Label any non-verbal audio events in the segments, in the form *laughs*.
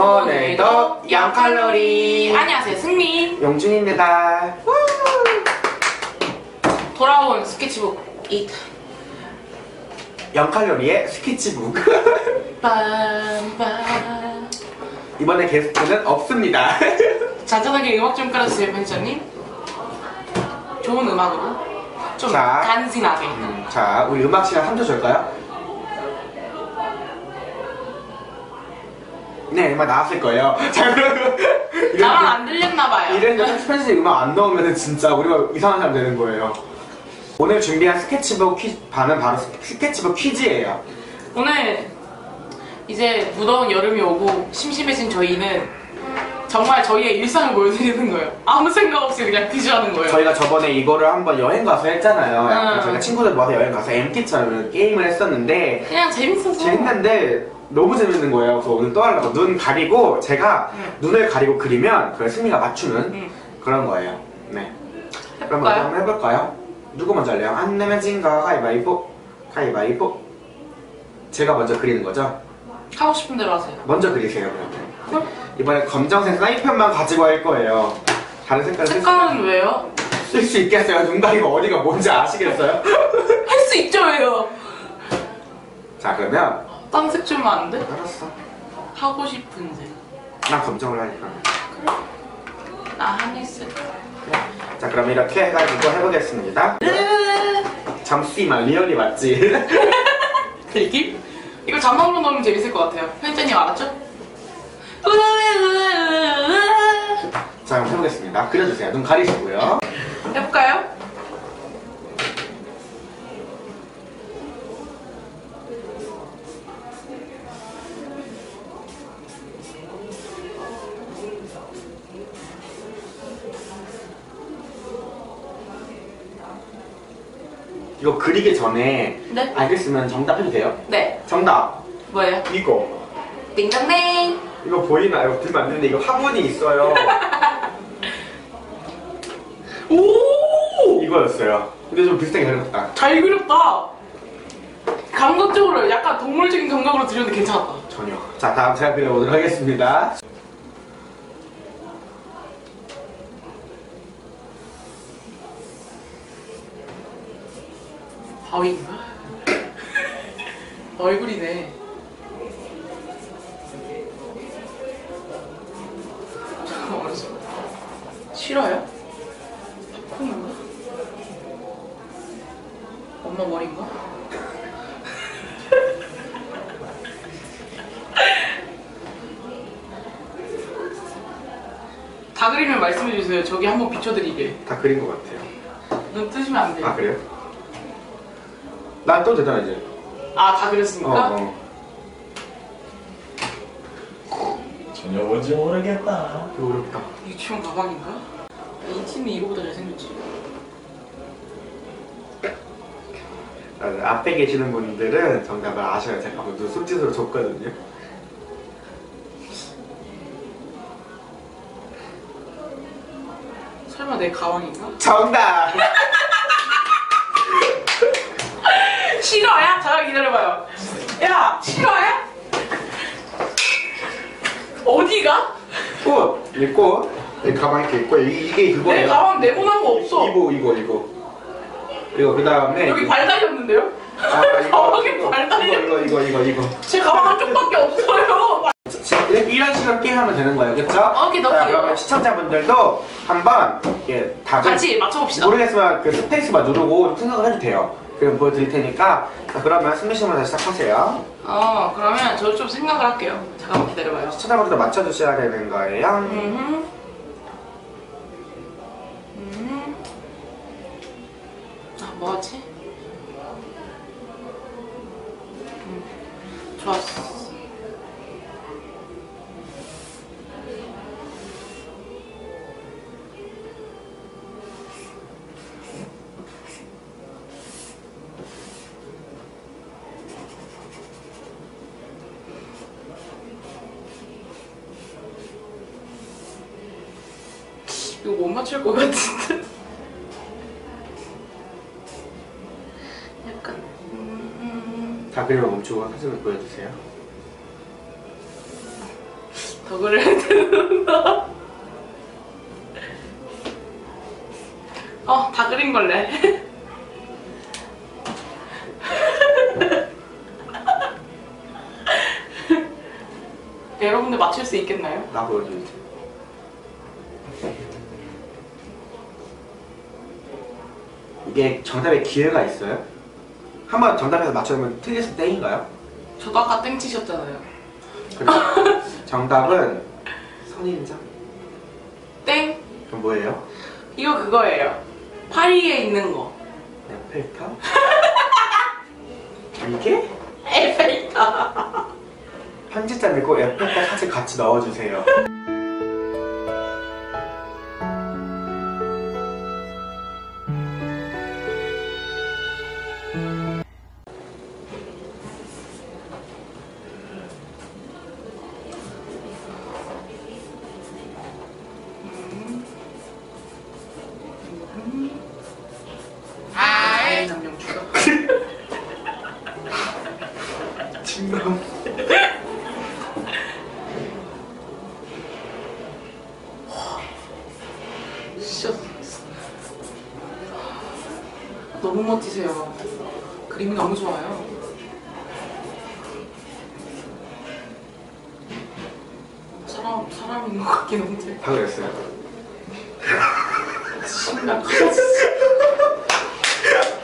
오늘도 0칼로리 안녕하세요 승민 용준입니다. 돌아온 스케치북 2 0칼로리의 스케치북. *laughs* 빰빰 이번에 게스트는 없습니다. *laughs* 잔잔하게 음악 좀 깔아주세요 편집자님 좋은 음악으로 좀 자. 간지나게 음, 자, 우리 음악 시간 3초 줄까요? 네, 음악 나왔을 거예요. *laughs* 자, 그러면 나만 안 들렸나봐요 이랬는데 스페셜 음악 안 넣으면 진짜 우리가 이상한 사람 되는 거예요. 오늘 준비한 스케치북 퀴즈, 반은 바로 스- 스케치북 퀴즈예요. 오늘 이제 무더운 여름이 오고 심심해진 저희는 정말 저희의 일상을 보여드리는 거예요 아무 생각 없이 그냥 퀴즈하는 거예요 저희가 저번에 이거를 한번 여행 가서 했잖아요. 약간 응. 저희가 친구들 모아서 여행 가서 MT처럼 게임을 했었는데 그냥 재밌어서 재밌는데 너무 재밌는 거예요. 그래서 오늘 또 하려고 눈 가리고 제가 응. 눈을 가리고 그리면 그걸 승리가 맞추는 응. 그런 거예요. 네. 그럼 해볼까요? 한번 해볼까요? 누구 먼저 할래요? 안 내면 진거 가위바위보 가위바위보 제가 먼저 그리는 거죠? 하고 싶은 대로 하세요 먼저 그리세요 그러면 헐? 이번에 검정색 사이펜만 가지고 할 거예요 다른 색깔 색깔은 왜요? 쓸 수 있겠어요? 눈 가리고 어디가 뭔지 아시겠어요? *laughs* 할 수 있죠 왜요? 자 그러면 딴색 주면 안 돼? 알았어 하고 싶은 색. 난 검정을 하니까 나 하늘색. 자 그럼 이렇게 해가지고 해보겠습니다 잠시만 리얼리 맞지? *laughs* 느낌? 이거 자막으로 넣으면 재밌을 것 같아요. 편집자님 알았죠? 자 그럼 해보겠습니다 그려주세요 눈 가리시고요 해볼까요? 이거 그리기 전에 네. 알겠으면 정답 해도 돼요? 네. 정답 뭐예요? 이거 띵동댕. 이거 보이나요? 들면 안 되는데 이거 화분이 있어요 *laughs* 오! 이거였어요 근데 좀 비슷하게 그렸다 잘 그렸다. 감각적으로 약간 동물적인 감각으로 들렸는데 괜찮았다. 전혀 자 다음 제가 그려보도록 하겠습니다 바위인가? 얼굴이네. 실화야? 팝콘인가? 엄마 머리인가? 다 그리면 말씀해 주세요. 저기 한번 비춰드리게. 다 그린 것 같아요 눈 뜨시면 안 돼요. 아 그래요? 난또 되잖아 이제 아, 다 그렸습니까? 어, 어. 전혀 뭔지 모르겠다. 이거 어렵다 유치원 가방인가? 이 팀이 이거보다 잘생겼지. 아, 앞에 계시는 분들은 정답을 아셔야 제가 방금 손짓으로 줬거든요 설마 내 가방인가? 정답! *laughs* 실화야? 잠깐 기다려봐요. 야, 실화야? 어디가? 꽃! 이 꽃. 이 가방 이렇게 있고 이- 이게 내 그거예요 가방 내보낸 거 없어. 이거 이거 이거 이거 그 다음에 여기 발 달렸는데요? 아, 이거, 가방에 이거, 발 달려. 이거 이거 이거 이거 제 가방 한쪽밖에 없어요. 자, 이런 식으로 게임하면 되는 거예요 오케이. 자, 그러면 시청자분들도 한번 예, 답을 같이 맞춰봅시다. 모르겠으면 그 스페이스바 누르고 좀 생각을 해도 돼요 그럼 보여드릴 테니까 자, 그러면 승민 씨부터 시작하세요 어, 그러면 저좀 생각을 할게요. 잠깐만 기다려봐요. 시청자분들도 맞춰주셔야 되는 거예요 음. 음. 아, 뭐하지? 음. 좋았어. 이거 못 맞출 것 같은데. 약간. 음, 다 그리면 멈추고 사진을 보여주세요 더 그려야 되는다. 어, 다 그린 걸래. *laughs* 여러분들 맞출 수 있겠나요? 나 보여줄게. 이게 정답에 기회가 있어요? 한 번 정답에서 맞추면 틀렸을 때인가요? 저도 아까 땡 치셨잖아요. *laughs* 정답은 선인장? 땡! 그럼 뭐예요? 이거 그거예요. 파리에 있는 거. 에펠탑? *laughs* 이게? 에펠탑. 편집자 밀고 에펠탑 사진 같이 넣어주세요. *laughs* 진짜 너무 멋지세요. 그림이 너무 좋아요. 사람 사람인 것 같긴 한데 다 그랬어요. 심각하다.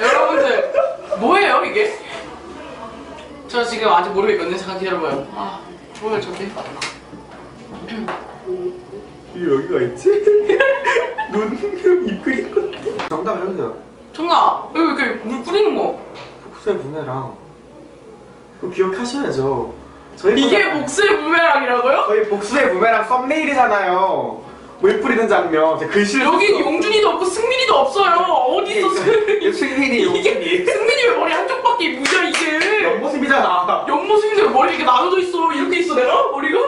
여러분들 뭐예요 이게? 저 지금 아직 모르겠거든요. 잠깐 기다려봐요. 아 뭐야 저게? 이 여기가 있지? *laughs* 눈, 입 그린 것 정답 해주세요. 정답 여기 이렇게 물 뿌리는 거. 복수의 부메랑. 그거 기억하셔야죠. 저희 이게 거는- 목수의 부메랑이라고요? 저희 복수의 부메랑 썸네일이잖아요. 물 뿌리는 장면. 글씨를 여기 썼어. 용준이도 없고 승민이도 없어요. 어디 있어 승민이? 승민이 용준이. 승민이 왜 머리 한쪽밖에 무져 이게? 옆모습이잖아. 옆모습인데 왜 머리 이렇게 나눠져 있어? 이렇게 있어 내가 머리가?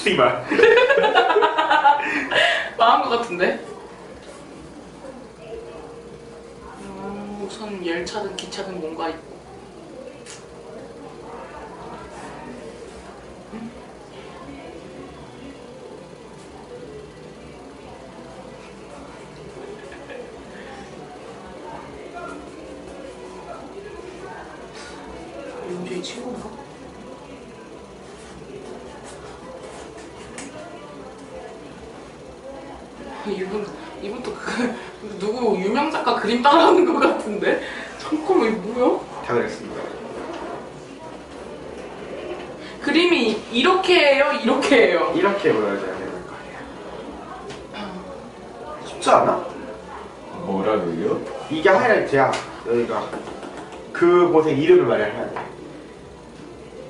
잠시만. 망한 것 같은데? 음, 우선 열차든 기차든 뭔가 있고 윤주의 친구인가? 이분 이분 또그 누구 유명 작가 그림 따라하는 것 같은데 잠깐만 이거 뭐야? 다 그랬습니다. 그림이 이렇게 해요 이렇게 해요 이렇게 보여줘야 되는 거 아니야. 쉽지 않아? 뭐라고요? 이게 하이라이트야. 여기가. 그곳의 이름을 말해야 돼.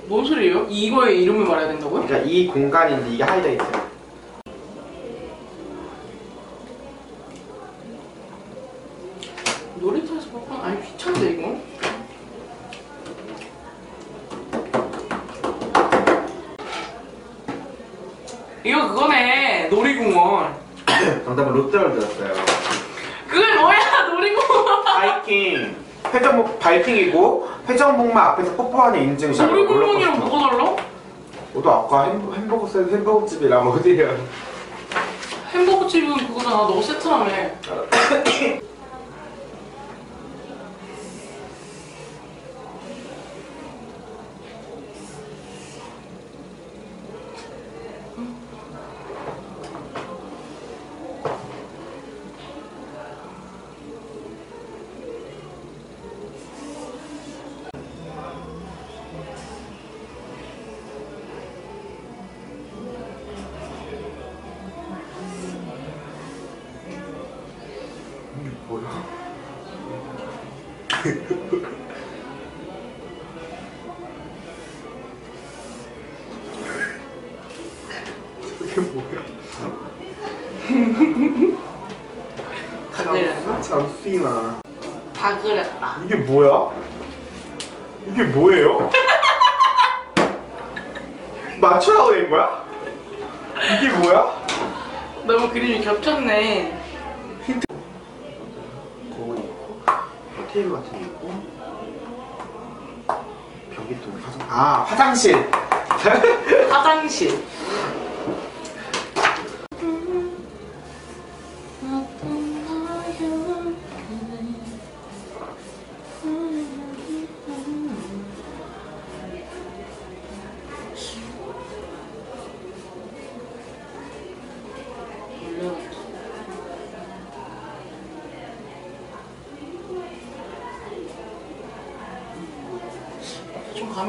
뭔 소리예요? 이거의 이름을 말해야 된다고요? 그러니까 이 공간인데 이게 하이라이트야. 놀이터에서 먹방 아니 귀찮은데 이거 이거 그거네 놀이공원 *coughs* 정답은 롯데월드였어요. 그게 뭐야 놀이공원 바이킹. 회전목 바이킹이고 회전목마 앞에서 뽀뽀하는 인증샷. 놀이공원이랑 뭐가 달라? 너도 아까 햄버, 햄버거 세 햄버거 집이랑 어디야? 햄버거 집은 그거잖아 너 세트라며 *coughs* 뭐야? 이게 뭐야? 다 그렸나? 잠시만. 다 그렸다 이게 뭐야? 이게 뭐예요? *laughs* 맞추라고 된 거야? 이게 뭐야? 너무 그림이 겹쳤네 테이블 같은 게 있고 변기통 화장 아 화장실 화장실. *laughs*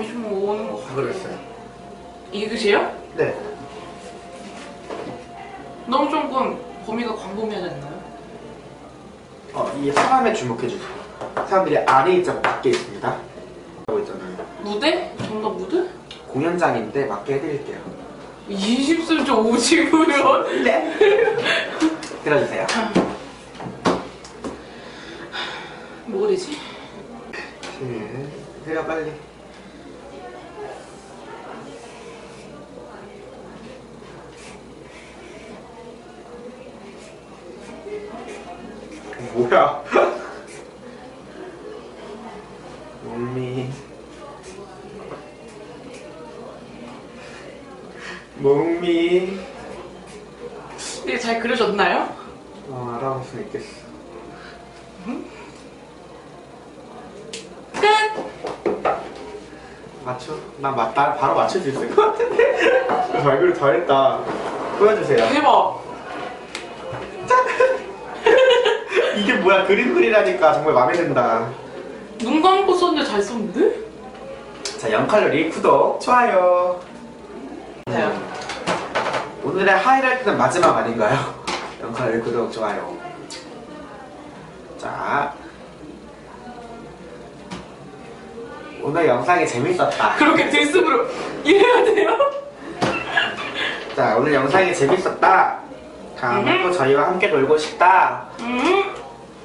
감이 좀 오는 것 같아요. 그랬어요 이게 끝이에요? 네 너무 조금 범위가 광범위하지 않나요? 어, 이 사람에 주목해 주세요 사람들이 안에 있자고 밖에 있습니다 하고 있잖아요 무대? 정답 무대? 공연장인데 맞게 해드릴게요 20cm 네 들어주세요 뭐가 되지? 네 해라 빨리 뭐야 몸이 몸이 이게 잘 그려졌나요? 어, 알아볼 수 있겠어 끝! 맞춰? 나 맞다 바로 맞출 수 있을 것 같은데 *laughs* 얼굴 잘했다 보여주세요 대박! *laughs* 이게 뭐야 그림 그리라니까 정말 마음에 든다 눈 감고 썼는데 잘 썼는데? 자 0칼로리 구독 좋아요 네. 오늘의 하이라이트는 마지막 아닌가요? 0칼로리 구독 좋아요 자 오늘 영상이 재밌었다 그렇게 들숨으로 이래야 돼요? 자 오늘 영상이 재밌었다 다음에 또 저희와 함께 놀고 싶다 음,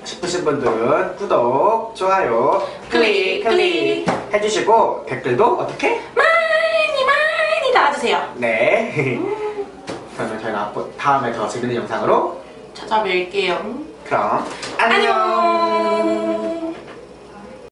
싶으신 분들은 구독, 좋아요, 클릭, 클릭. 해주시고 댓글도 어떻게? 많이 많이 달아주세요. 네. 그러면 앞으로 다음에 더 재밌는 영상으로 찾아뵐게요. 그럼 안녕. 안녕.